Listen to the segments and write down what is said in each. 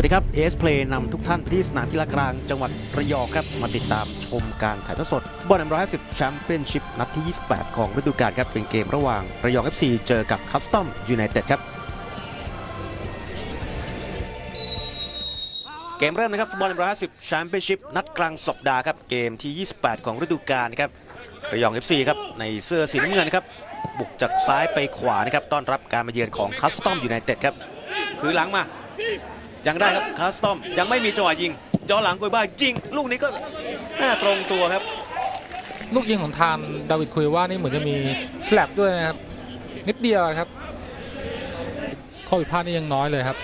วัสดีครับ AS Play นำทุกท่านที่สนามกีฬากลางจังหวัดระยองครับ มาติดตามชมการถ่ายทอดสดฟุตบอล150แชมเปี้ยนชิพนัดที่ 28 ของฤดูกาลครับ เป็นเกมระหว่างระยอง FC เจอกับคัสตอมยูไนเต็ดครับ เกมเริ่มนะครับฟุตบอล150แชมเปี้ยนชิพนัดกลางสัปดาห์ครับ เกมที่ 28 ของฤดูกาลครับระยอง FC ครับในเสื้อสีน้ำเงินครับบุกจากซ้ายไปขวานะครับต้อนรับการมาเยือนของคัสตอมยูไนเต็ดครับคือหลังมา ยังได้ครับคัสตอมยังไม่มีจังหวะยิงย้อนหลังกุยบ้ายิงลูกนี้ก็น่าตรงตัวครับ ลูกยิงของทางดาวิดคุยว่านี่เหมือนจะมีแฟลปด้วยนะครับนิดเดียวครับข้อผิดพลาดนี่ยังน้อยเลยครับ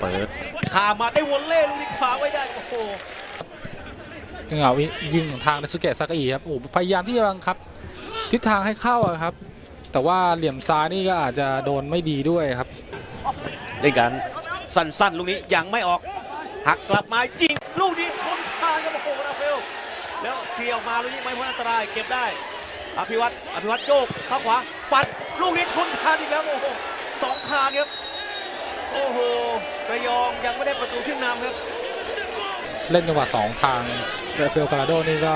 เปิดขามาได้วอลเล่ลูกนี้ขวางไว้ได้โอ้โหจังหวะยิงของทางนสุเกะซากาอิครับโอ้โหพยายามที่จะบังคับ ทิศทางให้เข้าอะครับ แต่ว่าเหลี่ยมซ้ายนี่ก็อาจจะโดนไม่ดีด้วยครับ เล่นกันสั้นๆ ลูกนี้ยังไม่ออก หักกลับมายิงลูกนี้ชนคานครับโอ้โหราเฟลแล้วเคลียร์ออกมาลูกนี้ไม่พ้นอันตรายเก็บได้ อภิวัตอภิวัตโยกข้าขวาปัดลูกนี้ชนคานอีกแล้วโอ้โหสองคานครับโอ้โหระยองยังไม่ได้ประตูขึ้นนำครับเล่นจังหวะสองทางเรเฟลกาลาโดนี่ก็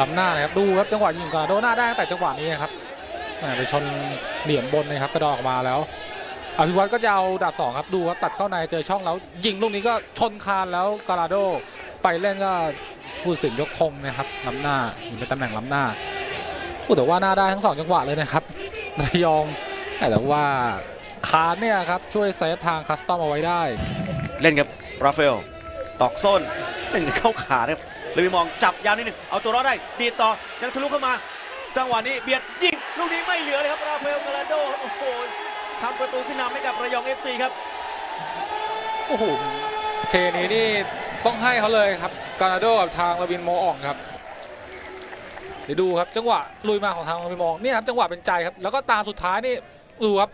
ล้ำหน้านะครับดูครับจังหวะยิงกาลาโดหน้าได้ตั้งแต่จังหวะนี้ครับไปชนเหลี่ยมบนนะครับกระดอกออกมาแล้ว อภิวัตรก็จะเอาดาบสองครับดูครับตัดเข้าในเจอช่องแล้ว ยิงลูกนี้ก็ชนคานแล้วกาลาโด ไปเล่นก็ผู้สินยกธงนะครับล้ำหน้าอยู่ในตำแหน่งล้ำหน้าพูดแต่ว่าหน้าได้ทั้งสองจังหวะเลยนะครับระยองแต่ว่าคานเนี่ยครับช่วยเซฟทางคัสตอมเอาไว้ได้ เล่นกับราฟาเอลตอกส้นหนึ่งเข้าขาครับเลยมองจับยาวนิดหนึ่งเอาตัวรอดได้ ดีต่อยังทะลุเข้ามา จังหวะนี้เบียดยิงลูกนี้ไม่เหลือเลยครับราฟาเอลกาลาโดโอ้โห ทำประตูขึ้นนำให้กับระยอง FC ครับ โอ้โหเพลย์นี้นี่ต้องให้เขาเลยครับกานาโดกับทางลาวินโมอ่องครับเดี๋ยวดูครับจังหวะลุยมาของทางลาวินโมอ่องเนี่ยครับจังหวะเป็นใจครับแล้วก็ตามสุดท้ายนี่ดูครับ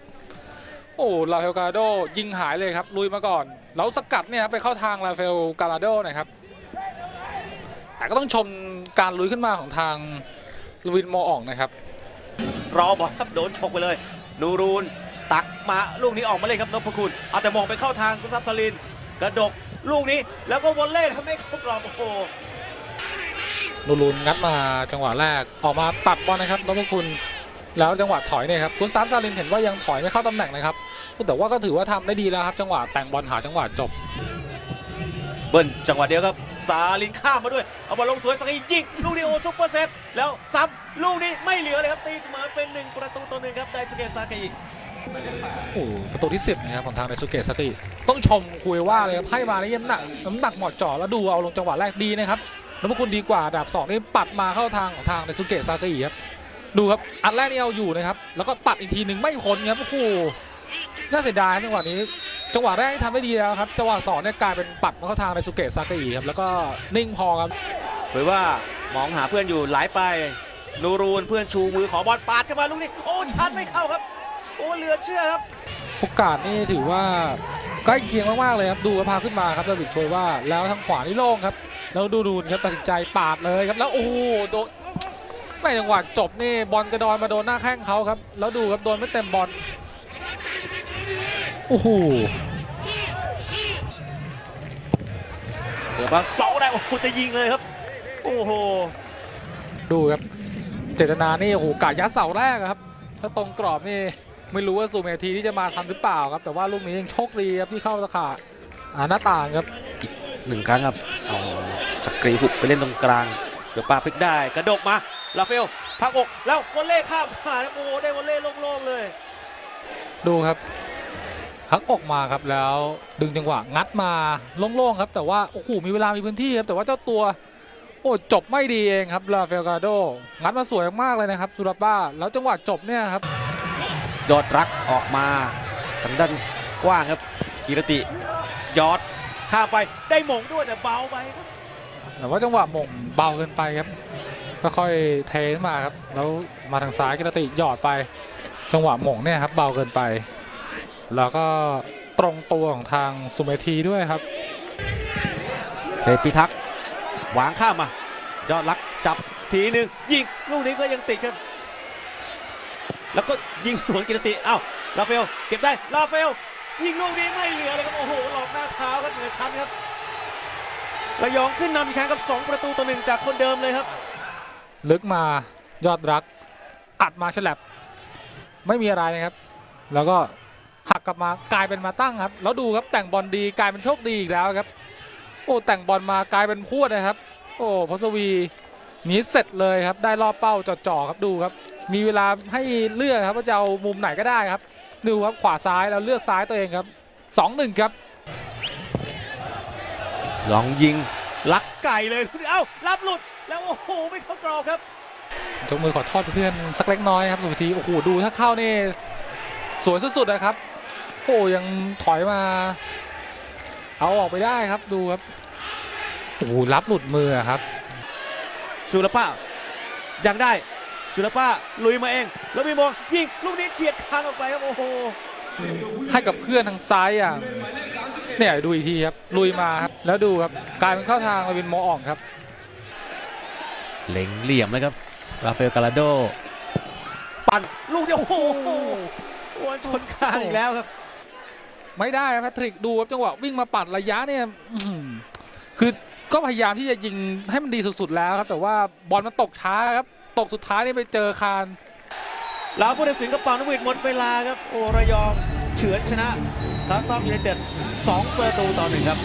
โอ้ลาเฟลกานาโดยิงหายเลยครับลุยมาก่อนแล้วสกัดเนี่ยครับไปเข้าทางลาเฟลกานาโดนะครับแต่ก็ต้องชมการลุยขึ้นมาของทางลาวินโมอ่องนะครับรอบอลครับโดนฉกไปเลยนูรูนตัก มาลูกนี้ออกมาเลยครับนพคุณเอาแต่มองไปเข้าทางกุซับสลิน กระดกลูกนี้แล้วก็วอลเล่ทำให้เข้ากรอบโอ้โหลูลูนงัดมาจังหวะแรกออกมาตัดบอลนะครับนพคุณแล้วจังหวะถอยเนี่ยครับกุสตาฟซาลินเห็นว่ายังถอยไม่เข้าตำแหน่งนะครับแต่ว่าก็ถือว่าทำได้ดีแล้วครับจังหวะแต่งบอลหาจังหวะจบ เบิ้ลจังหวะเดียวครับซาลินข้ามมาด้วย เอาบอลลงสวยสักอียิงลูกนี้โอซุปเปอร์เซฟแล้วซ้ำลูกนี้ไม่เหลือเลยครับตีเสมอเป็นหนึ่งประตูต่อหนึ่งครับไดสเกตซาเกอิ โอ้ประตูที่ 10นะครับของทางในสุเกะสกิต้องชมคุยว่าเลยครับให้มาเนี่ยน้ำหนักน้ำหนักเหมาะจาะแล้วดูเอาลงจังหวะแรกดีนะครับนพคุณดีกว่าดาบสองนี่ปัดมาเข้าทางของทางในสุเกะซากิครับดูครับอันแรกนี่เอาอยู่นะครับแล้วก็ปัดอีกทีหนึ่งไม่พ้นครับโอ้โหน่าเสียดายจังหวะนี้ จังหวะแรกทำได้ดีแล้วครับจังหวะสองเนี่ยกลายเป็นปัดมาเข้าทางในสุเกะซากิครับแล้วก็นิ่งพอครับเผยว่ามองหาเพื่อนอยู่หลายไปนูรูนเพื่อนชูมือขอบอลปาดเข้ามาลูกนี้โอ้ชัดไม่เข้าครับ โอ้เหลือเชื่อครับ โอกาสนี่ถือว่าใกล้เคียงมากๆเลยครับ ดูว่าพาขึ้นมาครับดาวิดโคยว่า แล้วทางขวานี่โล่งครับ แล้วดูดูนครับตัดสินใจปาดเลยครับ แล้วโอ้โหโดนไม่จังหวะจบนี่บอลกระดอนมาโดนหน้าแข้งเขาครับ แล้วดูครับโดนไม่เต็มบอล โอ้โหเปิดมาเสาได้โอ้โหจะยิงเลยครับ โอ้โห ดูครับ เจตนานี่โอ้โหกายัดเสาแรกอะครับ ถ้าตรงกรอบนี่ ไม่รู้ว่าซูเมทีที่จะมาทันหรือเปล่าครับ แต่ว่าลูกนี้ยังโชคดีครับที่เข้าตะข่ายอ่าหน้าต่างครับหนึ่งครั้งครับเอาจักรีหุบไปเล่นตรงกลาง เสือป่าพลิกได้กระดกมาลาเฟลพักอกแล้ววอลเล่ข้ามผ่านโอ้โหได้วอลเล่โล่งๆเลย ดูครับพักออกมาครับแล้วดึงจังหวะงัดมาโล่งๆครับ แต่ว่าโอ้โหมีเวลามีพื้นที่ครับแต่ว่าเจ้าตัวโอ้จบไม่ดีเองครับลาเฟลกาโดงัดมาสวยมากเลยนะครับสุราป้าแล้วจังหวะจบเนี่ยครับ ยอดรักออกมาทางด้านกว้างครับกีรติยอดข้ามไปได้หมงด้วยแต่เบาไปครับแต่ว่าจังหวะหม่งเบาเกินไปครับค่อยๆเทขึ้นมาครับแล้วมาทางซ้ายกิรติหยอดไป จังหวะหม่งเนี่ยครับเบาเกินไป แล้วก็ตรงตัวของทางสุเมธีด้วยครับเทพพิทักษ์วางข้ามมายอดรักจับทีหนึ่งยิงลูกนี้ก็ยังติดครับ แล้วก็ยิงสวนกิรติอ้าวลาเฟลเก็บได้ลาเฟลยิงลูกนี้ไม่เหลือเลยครับโอ้โหหลอกหน้าเท้าครับเหนือชั้นครับระยองขึ้นนำอีกครั้งกับ 2 ประตูต่อหนึ่งจากคนเดิมเลยครับ ลึกมายอดรัก อัดมาฉลับ ไม่มีอะไรนะครับ แล้วก็หักกลับมากลายเป็นมาตั้งครับ แล้วดูครับแต่งบอลดีกลายเป็นโชคดีอีกแล้วครับ โอ้แต่งบอลมากลายเป็นพวดนะครับ โอ้พศวีหนีเสร็จเลยครับ ได้รอบเป้าจ่อๆครับดูครับ มีเวลาให้เลือกครับว่าจะเอามุมไหนก็ได้ครับ ดูครับขวาซ้ายแล้วเลือกซ้ายตัวเองครับสองหนึ่งครับ ลองยิงลักไก่เลยเอ้ารับหลุดแล้วโอ้โหไม่เข้ากรอบครับยกมือขอโทษเพื่อนสักเล็กน้อยครับสุภทีโอ้โหดูถ้าเข้านี่สวยสุดๆนะครับ โอ้ยังถอยมา เอาออกไปได้ครับดูครับโอ้โหรับหลุดมือครับชูลป้ายังได้ ชูลป้าลุยมาเอง แล้วมีโมงยิงลูกนี้เฉียดคางออกไปครับโอ้โหให้กับเพื่อนทางซ้ายอย่างเนี่ยดูอีกทีครับลุยมาครับแล้วดูครับกลายเป็นเข้าทางมาเป็นโมอ่องครับ เล็งเหลี่ยมนะครับราฟาเอลกาลาโด ปั่นลูกเดียวโอ้โหโอ้ยชนคานอีกแล้วครับ ไม่ได้ครับแพทริกดูครับจังหวะวิ่งมาปัดระยะเนี่ยอื้อหือคือก็พยายามที่จะยิงให้มันดีสุดๆแล้วครับ แต่ว่าบอลมันตกช้าครับ ตกสุดท้ายนี่ไปเจอคานแล้วผู้ตัดสินกระเป๋านวิดหมดเวลาครับ โอระยองเฉือนชนะคาสซอมยูไนเต็ด2ประตูต่อหนึ่งครับ